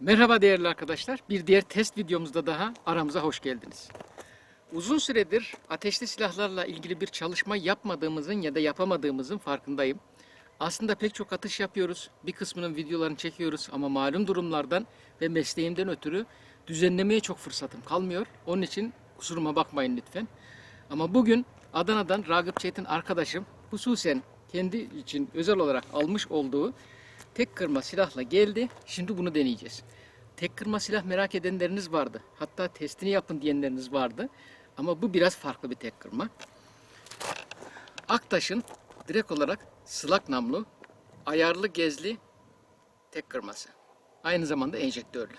Merhaba değerli arkadaşlar. Bir diğer test videomuzda daha aramıza hoş geldiniz. Uzun süredir ateşli silahlarla ilgili bir çalışma yapmadığımızın ya da yapamadığımızın farkındayım. Aslında pek çok atış yapıyoruz. Bir kısmının videolarını çekiyoruz ama malum durumlardan ve mesleğimden ötürü düzenlemeye çok fırsatım kalmıyor. Onun için kusuruma bakmayın lütfen. Ama bugün Adana'dan Ragıp Çetin arkadaşım hususen kendi için özel olarak almış olduğu tek kırma silahla geldi. Şimdi bunu deneyeceğiz. Tek kırma silah merak edenleriniz vardı. Hatta testini yapın diyenleriniz vardı. Ama bu biraz farklı bir tek kırma. Aktaş'ın direkt olarak sılak namlu, ayarlı gezli tek kırması. Aynı zamanda enjektörlü.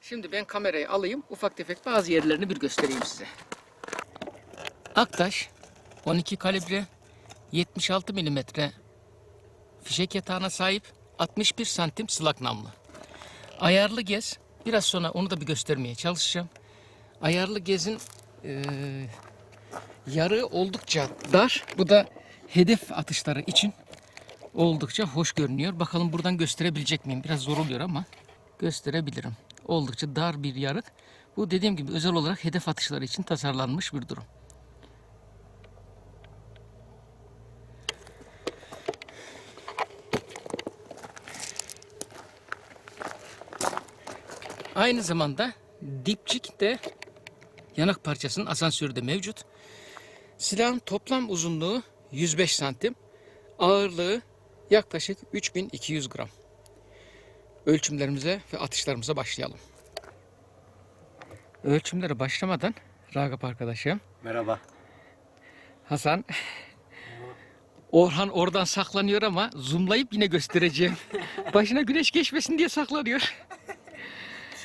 Şimdi ben kamerayı alayım, ufak tefek bazı yerlerini bir göstereyim size. Aktaş 12 kalibre 76 milimetre fişek yatağına sahip 61 santim sılak namlu. Ayarlı gez. Biraz sonra onu da bir göstermeye çalışacağım. Ayarlı gezin eee yarı oldukça dar. Bu da hedef atışları için oldukça hoş görünüyor. Bakalım buradan gösterebilecek miyim? Biraz zor oluyor ama gösterebilirim. Oldukça dar bir yarık. Bu dediğim gibi özel olarak hedef atışları için tasarlanmış bir durum. Aynı zamanda dipçik de yanak parçasının asansörü de mevcut. Silahın toplam uzunluğu 105 santim. Ağırlığı yaklaşık 3200 gram. Ölçümlerimize ve atışlarımıza başlayalım. Ölçümlere başlamadan Ragıp arkadaşım Merhaba. Hasan Orhan oradan saklanıyor ama zoomlayıp yine göstereceğim. Başına güneş geçmesin diye saklanıyor.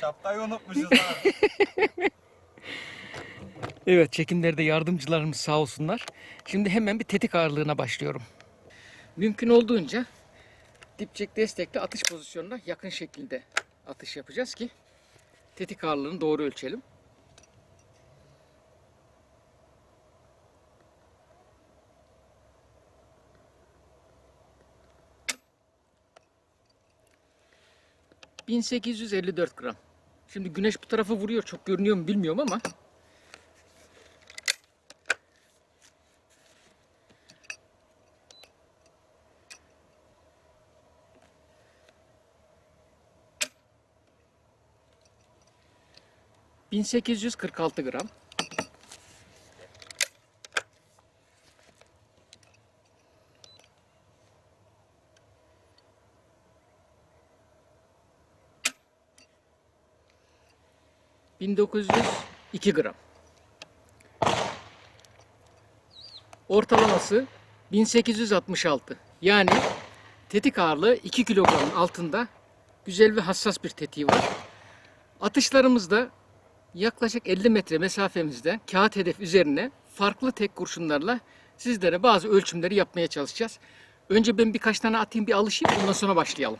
Şapkayı unutmuşuz abi. Evet çekimlerde yardımcılarımız sağ olsunlar. Şimdi hemen bir tetik ağırlığına başlıyorum. Mümkün olduğunca dipçek destekli atış pozisyonuna yakın şekilde atış yapacağız ki tetik ağırlığını doğru ölçelim. ...1854 gram. Şimdi güneş bu tarafa vuruyor. Çok görünüyor mu bilmiyorum ama... ...1846 gram. ...1902 gram. Ortalaması 1866. Yani tetik ağırlığı 2 kilogramın altında güzel ve hassas bir tetiği var. Atışlarımızda yaklaşık 50 metre mesafemizde kağıt hedef üzerine farklı tek kurşunlarla sizlere bazı ölçümleri yapmaya çalışacağız. Önce ben birkaç tane atayım bir alışayım ondan sonra başlayalım.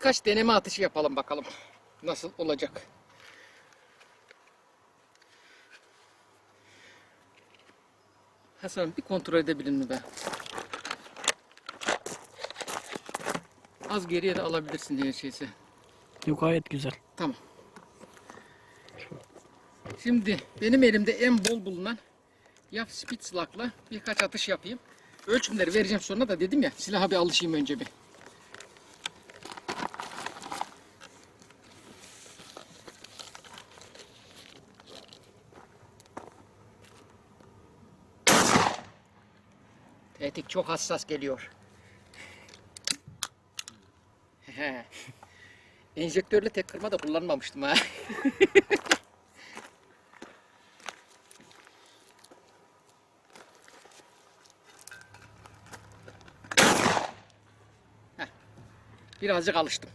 Birkaç deneme atışı yapalım bakalım. Nasıl olacak? Hasan bir kontrol edebilir mi be? Az geriye de alabilirsin her şeyse. Yok gayet güzel. Tamam. Şimdi benim elimde en bol bulunan Yaf Spitzlak'la birkaç atış yapayım. Ölçümleri vereceğim sonra da dedim ya silaha bir alışayım önce bir. Tetik çok hassas geliyor. Enjektörlü tek kırma da kullanmamıştım ha. Birazcık alıştım.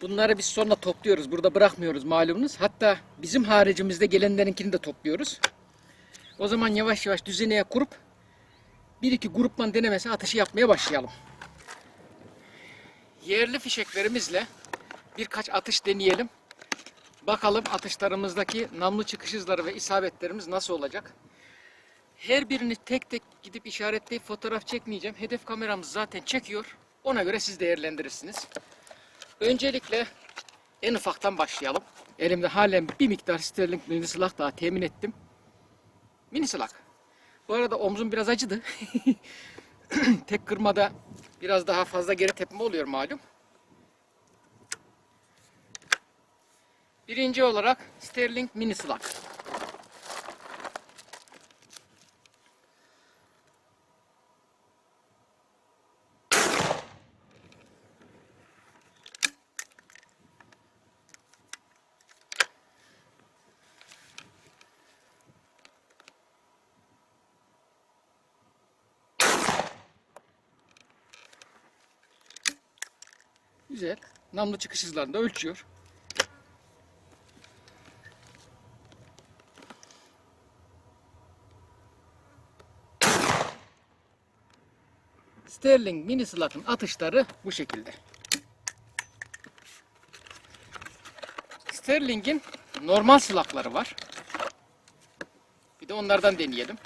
Bunları biz sonra topluyoruz. Burada bırakmıyoruz malumunuz. Hatta bizim haricimizde gelenlerinkini de topluyoruz. O zaman yavaş yavaş düzeneye kurup bir iki grupman denemesi atışı yapmaya başlayalım. yerli fişeklerimizle birkaç atış deneyelim. Bakalım atışlarımızdaki namlu çıkış hızları ve isabetlerimiz nasıl olacak? Her birini tek tek gidip işaretleyip fotoğraf çekmeyeceğim. Hedef kameramız zaten çekiyor. Ona göre siz değerlendirirsiniz. Öncelikle en ufaktan başlayalım. Elimde halen bir miktar sterling silah daha temin ettim. Mini silah. Bu arada omzum biraz acıdı. Tek kırmada biraz daha fazla geri tepme oluyor malum. Birinci olarak Sterling Mini Slug. Güzel. Namlu çıkış hızlarını da ölçüyor. Sterling mini slug'ın atışları bu şekilde. Sterling'in normal slug'ları var. Bir de onlardan deneyelim.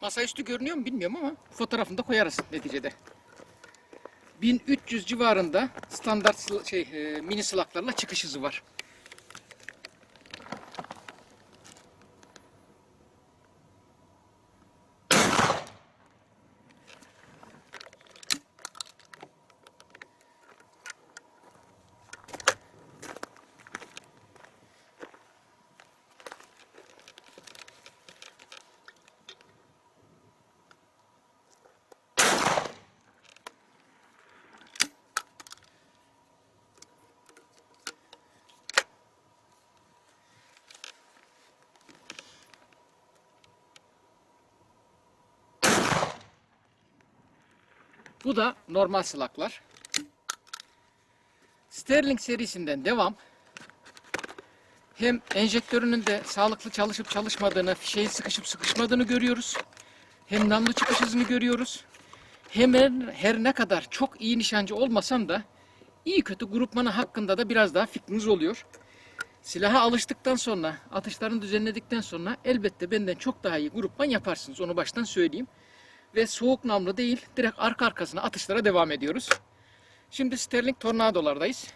Masaüstü görünüyor mu bilmiyorum ama fotoğrafını da koyarız neticede. 1300 civarında standart şey e, mini slug'larla çıkış hızı var. Bu da normal slug'lar. Sterling serisinden devam. Hem enjektörünün de sağlıklı çalışıp çalışmadığını, fişeğin sıkışıp sıkışmadığını görüyoruz. Hem namlu çıkış hızını görüyoruz. Hem her ne kadar çok iyi nişancı olmasam da iyi kötü grupmanı hakkında da biraz daha fikriniz oluyor. Silaha alıştıktan sonra, atışlarını düzenledikten sonra elbette benden çok daha iyi grupman yaparsınız. Onu baştan söyleyeyim ve soğuk namlu değil direkt arka arkasına atışlara devam ediyoruz. Şimdi Sterling Tornado'lardayız.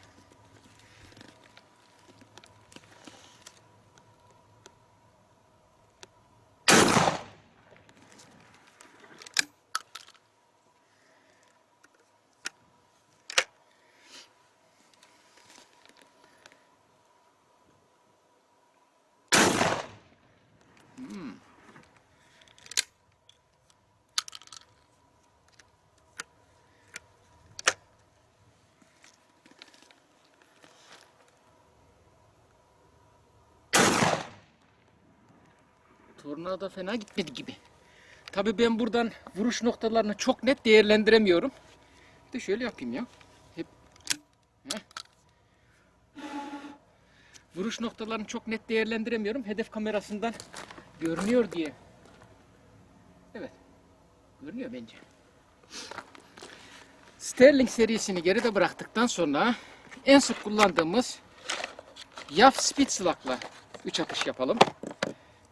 Tornado fena gitmedi gibi. Tabii ben buradan vuruş noktalarını çok net değerlendiremiyorum. Bir de şöyle yapayım ya. Hep Heh. Vuruş noktalarını çok net değerlendiremiyorum. Hedef kamerasından görünüyor diye. Evet. Görünüyor bence. Sterling serisini geride bıraktıktan sonra en sık kullandığımız Yaf Speed Slug'la 3 atış yapalım.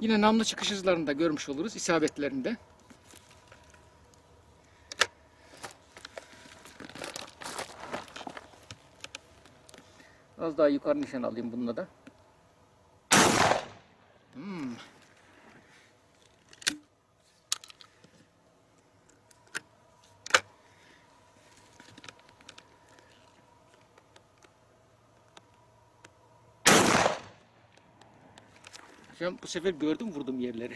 Yine namlu çıkış hızlarını da görmüş oluruz isabetlerinde. Az daha yukarı nişan alayım bununla da. Hmm. An bu sefer gördüm vurdum yerleri.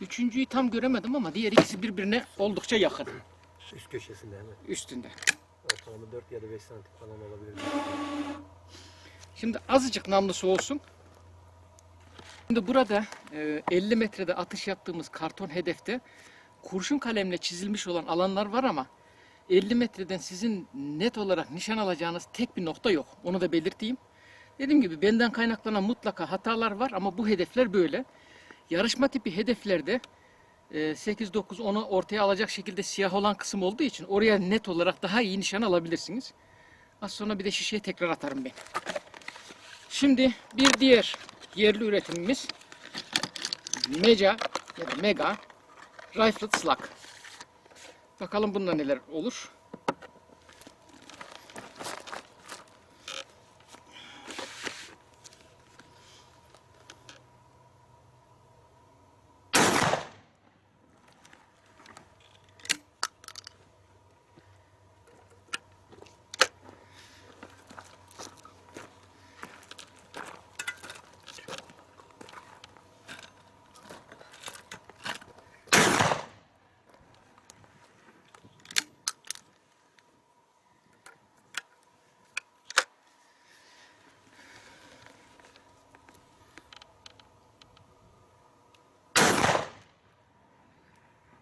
Üçüncüyü tam göremedim ama diğer ikisi birbirine oldukça yakın. Üst köşesinde hemen. Üstünde. Ortalama 4 ya da 5 santim falan olabilir. Şimdi azıcık namlusu olsun. Şimdi burada e, 50 metrede atış yaptığımız karton hedefte kurşun kalemle çizilmiş olan alanlar var ama 50 metreden sizin net olarak nişan alacağınız tek bir nokta yok. Onu da belirteyim. Dediğim gibi benden kaynaklanan mutlaka hatalar var ama bu hedefler böyle. Yarışma tipi hedeflerde e, 8, 9, 10'u ortaya alacak şekilde siyah olan kısım olduğu için oraya net olarak daha iyi nişan alabilirsiniz. Az sonra bir de şişeye tekrar atarım ben. Şimdi bir diğer yerli üretimimiz Meca ya da Mega Rifled Slug. Bakalım bunda neler olur.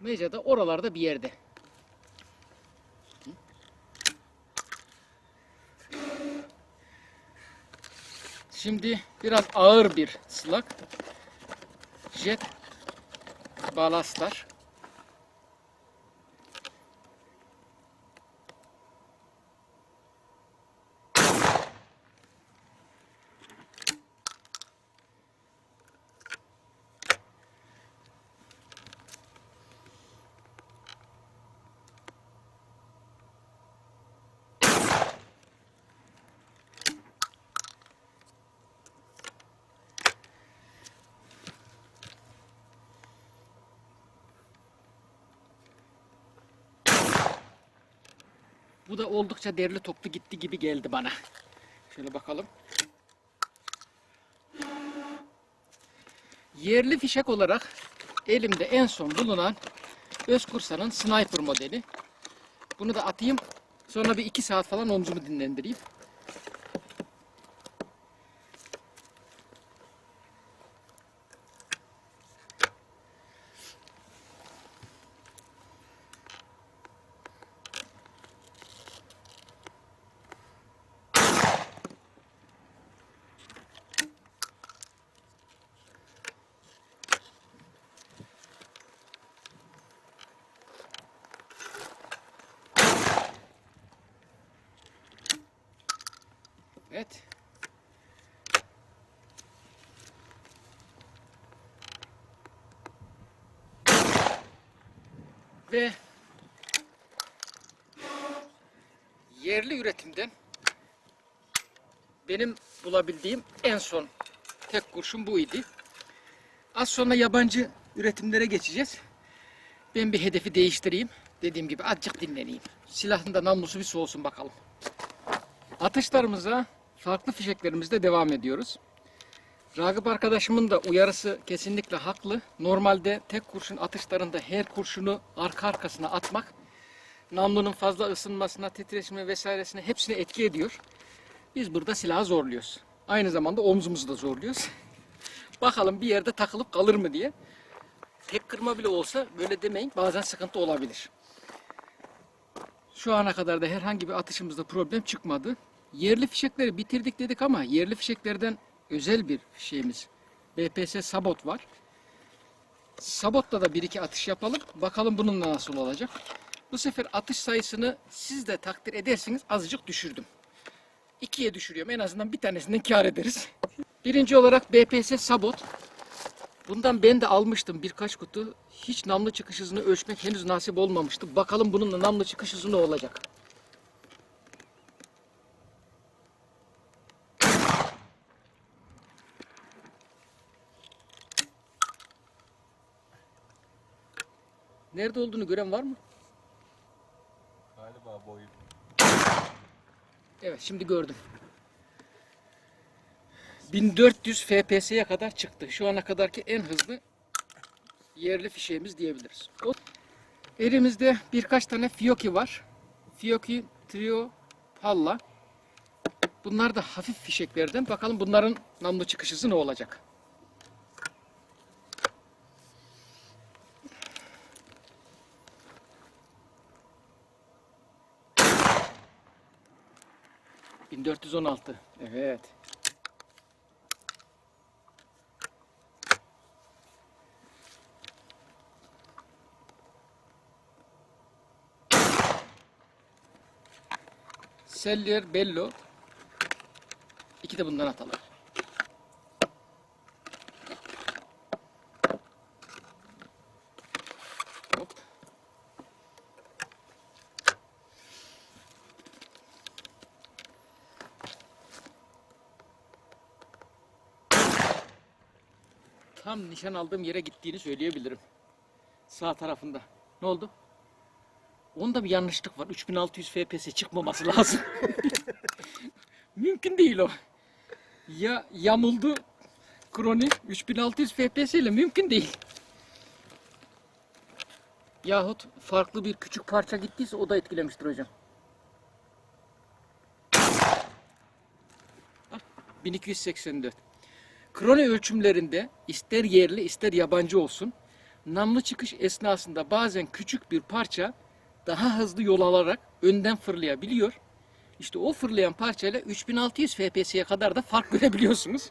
Meca da oralarda bir yerde. Şimdi biraz ağır bir slug. Jet balastlar. Da oldukça derli toplu gitti gibi geldi bana. Şöyle bakalım. Yerli fişek olarak elimde en son bulunan Özkursa'nın Sniper modeli. Bunu da atayım. Sonra bir iki saat falan omzumu dinlendireyim. Evet. Ve yerli üretimden benim bulabildiğim en son tek kurşun bu idi. Az sonra yabancı üretimlere geçeceğiz. Ben bir hedefi değiştireyim. Dediğim gibi azıcık dinleneyim. Silahın da namlusu bir soğusun bakalım. Atışlarımıza farklı fişeklerimizde devam ediyoruz. Ragıp arkadaşımın da uyarısı kesinlikle haklı. Normalde tek kurşun atışlarında her kurşunu arka arkasına atmak namlunun fazla ısınmasına, titreşime vesairesine hepsine etki ediyor. Biz burada silahı zorluyoruz. Aynı zamanda omzumuzu da zorluyoruz. Bakalım bir yerde takılıp kalır mı diye. Tek kırma bile olsa böyle demeyin bazen sıkıntı olabilir. Şu ana kadar da herhangi bir atışımızda problem çıkmadı. Yerli fişekleri bitirdik dedik ama yerli fişeklerden özel bir şeyimiz. BPS Sabot var. Sabot'ta da bir iki atış yapalım. Bakalım bununla nasıl olacak. Bu sefer atış sayısını siz de takdir edersiniz azıcık düşürdüm. İkiye düşürüyorum. En azından bir tanesinden kar ederiz. Birinci olarak BPS Sabot. Bundan ben de almıştım birkaç kutu. Hiç namlu çıkış hızını ölçmek henüz nasip olmamıştı. Bakalım bununla namlu çıkış hızı ne olacak. Nerede olduğunu gören var mı? Galiba boyu. Evet şimdi gördüm. 1400 FPS'ye kadar çıktı. Şu ana kadarki en hızlı yerli fişeğimiz diyebiliriz. O- Elimizde birkaç tane Fiyoki var. Fiyoki Trio Palla. Bunlar da hafif fişeklerden. Bakalım bunların namlu çıkış hızı ne olacak? 1416. Evet. Sellier Bello. İki de bundan atalım. Hop. Tam nişan aldığım yere gittiğini söyleyebilirim. Sağ tarafında. Ne oldu? Onda bir yanlışlık var. 3600 FPS çıkmaması lazım. Mümkün değil o. Ya yamuldu Kroni 3600 FPS ile mümkün değil. Yahut farklı bir küçük parça gittiyse o da etkilemiştir hocam. Bak, 1284. Kroni ölçümlerinde ister yerli ister yabancı olsun namlu çıkış esnasında bazen küçük bir parça daha hızlı yol alarak önden fırlayabiliyor. İşte o fırlayan parçayla 3600 FPS'ye kadar da fark görebiliyorsunuz.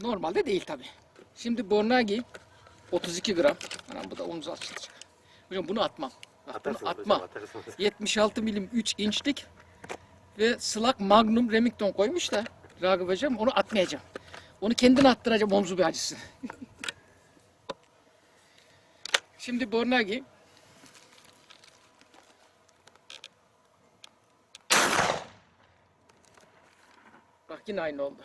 Normalde değil tabi. Şimdi Bornagi 32 gram. Anam bu da omuz açılacak. Hocam bunu atmam. Bak, Atarsınız bunu hocam, atma. atarsınız. 76 milim 3 inçlik ve Slak Magnum Remington koymuş da Ragıp hocam onu atmayacağım. Onu kendine attıracağım omzu bir acısı. Şimdi Bornagi Bak yine aynı oldu.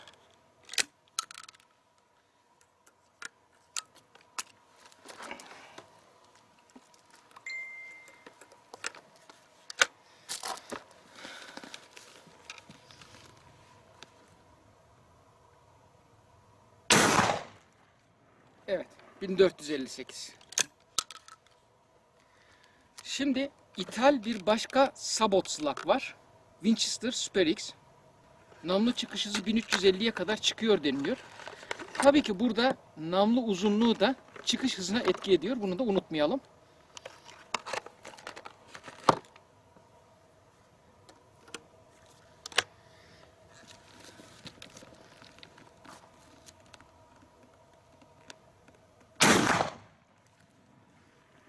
Evet, 1458. Şimdi ithal bir başka sabot slug var. Winchester Super X. Namlu çıkış hızı 1350'ye kadar çıkıyor deniliyor. Tabii ki burada namlu uzunluğu da çıkış hızına etki ediyor. Bunu da unutmayalım.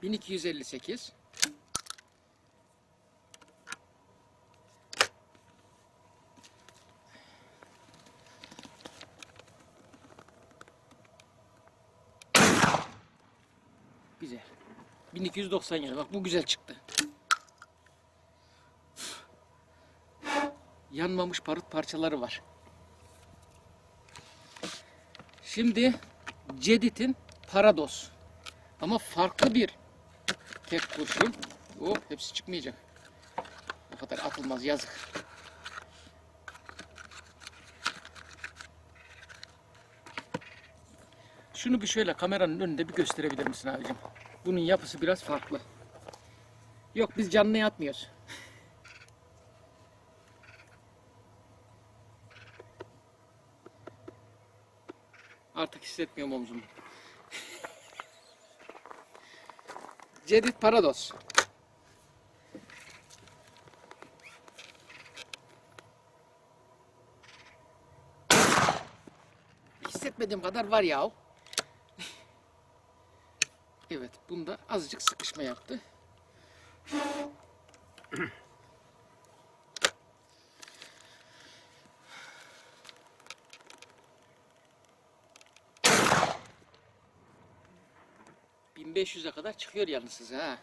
...1258... Güzel. 1297 bak bu güzel çıktı. Yanmamış parıt parçaları var. Şimdi Cedit'in Parados. Ama farklı bir tek kurşun. Oh hepsi çıkmayacak. O kadar atılmaz yazık. Şunu bir şöyle kameranın önünde bir gösterebilir misin abicim? Bunun yapısı biraz farklı. Yok biz canlıya atmıyoruz. Artık hissetmiyorum omzumu. Cedit Parados. Hissetmediğim kadar var ya. Evet, bunda azıcık sıkışma yaptı. ...1500'e kadar çıkıyor yalnız size ha.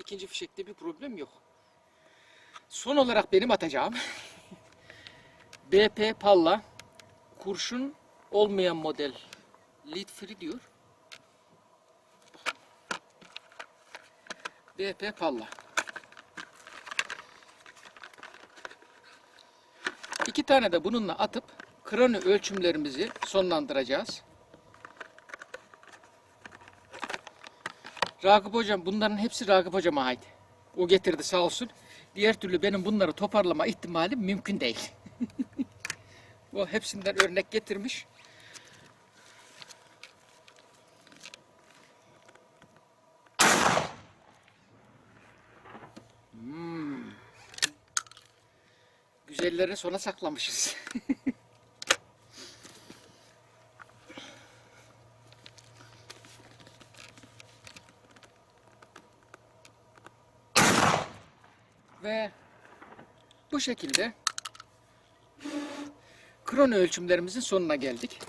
İkinci fişekte bir problem yok. Son olarak benim atacağım... BP Palla... ...kurşun olmayan model... ...lead free diyor. BP Palla. İki tane de bununla atıp kroni ölçümlerimizi sonlandıracağız. Ragıp hocam bunların hepsi Ragıp hocama ait. O getirdi sağ olsun. Diğer türlü benim bunları toparlama ihtimalim mümkün değil. o hepsinden örnek getirmiş. Güzelleri sona saklamışız. Ve bu şekilde krono ölçümlerimizin sonuna geldik.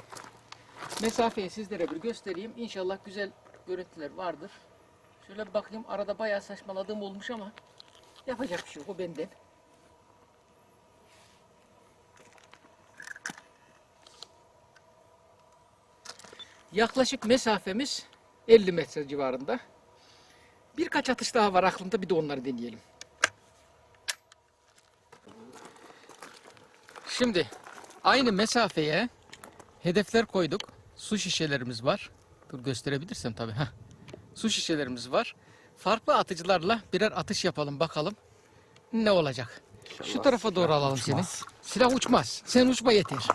Mesafeyi sizlere bir göstereyim. İnşallah güzel görüntüler vardır. Şöyle bakayım. Arada bayağı saçmaladığım olmuş ama yapacak bir şey yok. O benden. Yaklaşık mesafemiz 50 metre civarında. Birkaç atış daha var aklımda. Bir de onları deneyelim. Şimdi aynı mesafeye hedefler koyduk. Su şişelerimiz var. Dur gösterebilirsem tabii. Heh. Su şişelerimiz var. Farklı atıcılarla birer atış yapalım bakalım ne olacak. Şu tarafa doğru alalım seni. Silah uçmaz. Sen uçma yeter.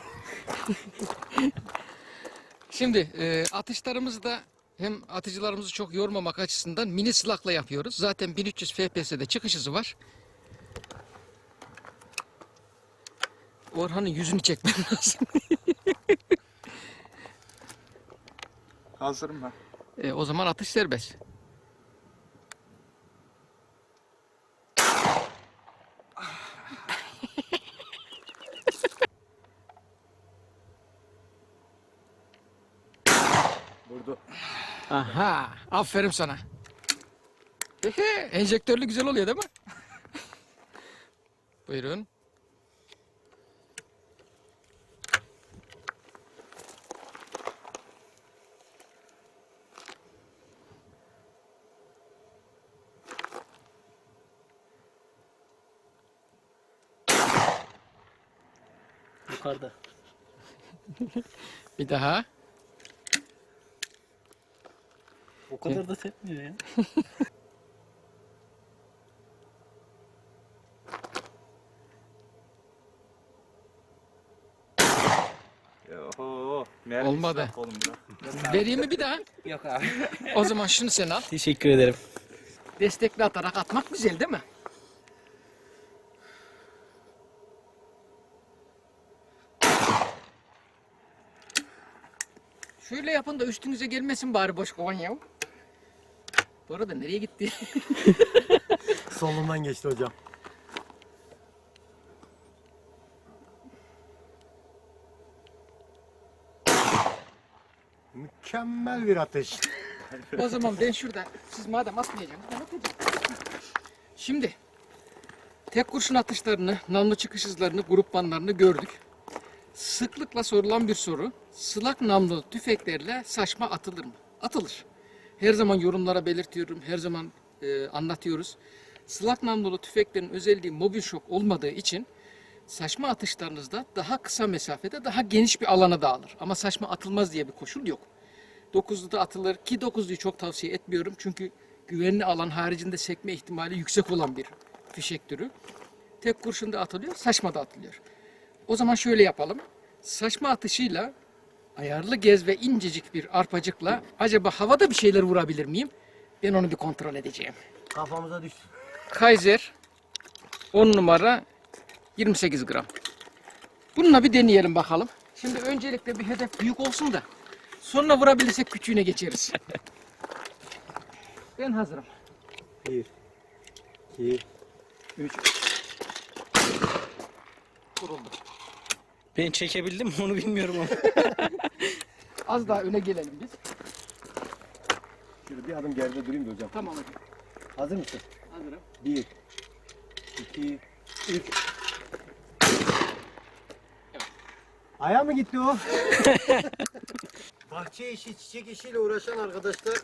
Şimdi e, atışlarımızı da hem atıcılarımızı çok yormamak açısından mini silahla yapıyoruz. Zaten 1300 FPS'de çıkış hızı var. Orhan'ın yüzünü çekmem lazım. Hazırım ben. E, o zaman atış serbest. Vurdu. Aha, aferin sana. Ehe, enjektörlü güzel oluyor değil mi? Buyurun. Yukarıda. Bir daha. O kadar da tepmiyor ya. Oho. Mermi Olmadı. israf Oğlum bırak. Vereyim mi bir daha? Yok abi. O zaman şunu sen al. Teşekkür ederim. Destekli atarak atmak güzel değil mi? Şöyle yapın da üstünüze gelmesin bari boş kovan ya. Bu arada nereye gitti? Solundan geçti hocam. Mükemmel bir atış. o zaman ben şurada, siz madem atmayacaksınız ben atacağım. Şimdi, tek kurşun atışlarını, namlu çıkış hızlarını, grup banlarını gördük. Sıklıkla sorulan bir soru, sılak namlu tüfeklerle saçma atılır mı? Atılır. Her zaman yorumlara belirtiyorum, her zaman e, anlatıyoruz. Sılak namlulu tüfeklerin özelliği mobil şok olmadığı için saçma atışlarınızda daha kısa mesafede daha geniş bir alana dağılır. Ama saçma atılmaz diye bir koşul yok. 9'lu atılır ki 9'luyu çok tavsiye etmiyorum çünkü güvenli alan haricinde sekme ihtimali yüksek olan bir fişek türü. Tek kurşunda atılıyor, saçma da atılıyor. O zaman şöyle yapalım. Saçma atışıyla ayarlı gez ve incecik bir arpacıkla acaba havada bir şeyler vurabilir miyim? Ben onu bir kontrol edeceğim. Kafamıza düştü. Kaiser 10 numara 28 gram. Bununla bir deneyelim bakalım. Şimdi öncelikle bir hedef büyük olsun da sonra vurabilirsek küçüğüne geçeriz. ben hazırım. Bir, iki, üç. Vuruldu. Ben çekebildim mi onu bilmiyorum ama. Az daha öne gelelim biz. Şöyle bir adım geride durayım da hocam. Tamam hocam. Hazır mısın? Hazırım. Bir, iki, üç. Aya mı gitti o? Bahçe işi, çiçek işiyle uğraşan arkadaşlar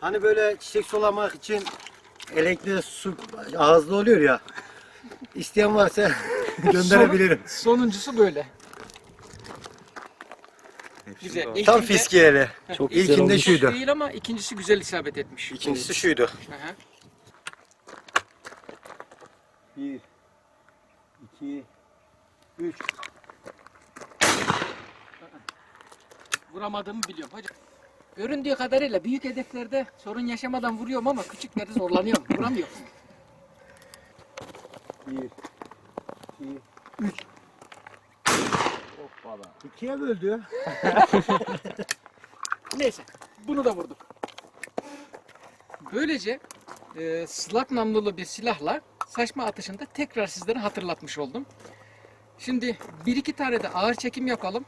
hani böyle çiçek sulamak için elekli su ağızlı oluyor ya. İsteyen varsa gönderebilirim. Sonuncusu böyle. Güzel. Tam fiskiyeli. Çok güzel İlkinde olmuş. şuydu. Değil ama ikincisi güzel isabet etmiş. İkincisi şuydu. Aha. Bir, iki, üç. Vuramadığımı biliyorum hocam. Göründüğü kadarıyla büyük hedeflerde sorun yaşamadan vuruyorum ama küçüklerde zorlanıyorum. Vuramıyorum. Bir, iki, Hoppala. İkiye böldü ya. Neyse bunu da vurduk. Böylece e, slak namlulu bir silahla saçma atışında tekrar sizlere hatırlatmış oldum. Şimdi bir iki tane de ağır çekim yapalım.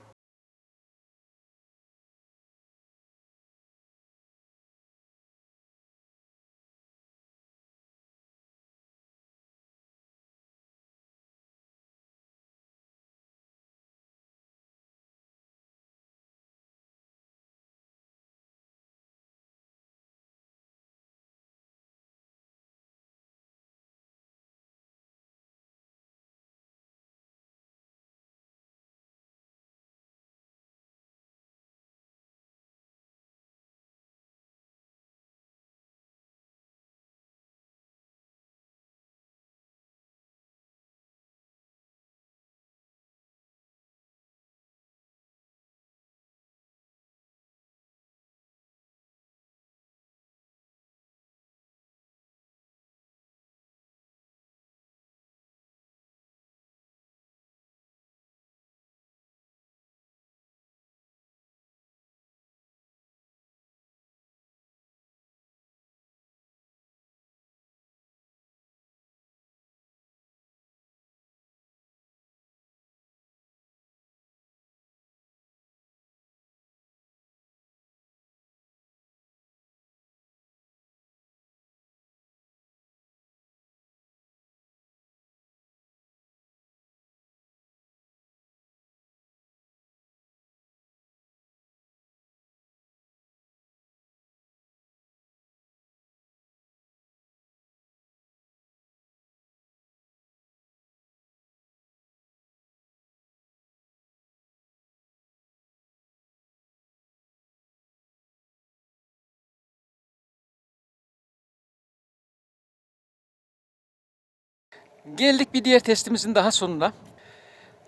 Geldik bir diğer testimizin daha sonuna.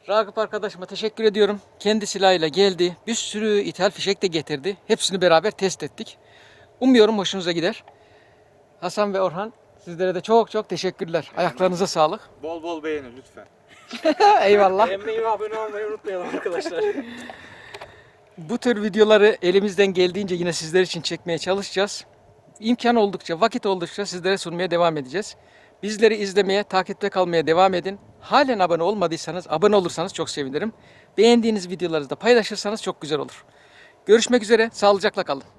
Ragıp arkadaşıma teşekkür ediyorum. Kendi silahıyla geldi. Bir sürü ithal fişek de getirdi. Hepsini beraber test ettik. Umuyorum hoşunuza gider. Hasan ve Orhan sizlere de çok çok teşekkürler. Ayaklarınıza sağlık. Bol bol beğenin lütfen. Eyvallah. Beğenmeyi ve abone olmayı unutmayalım arkadaşlar. Bu tür videoları elimizden geldiğince yine sizler için çekmeye çalışacağız. İmkan oldukça, vakit oldukça sizlere sunmaya devam edeceğiz. Bizleri izlemeye, takipte kalmaya devam edin. Halen abone olmadıysanız, abone olursanız çok sevinirim. Beğendiğiniz videoları da paylaşırsanız çok güzel olur. Görüşmek üzere, sağlıcakla kalın.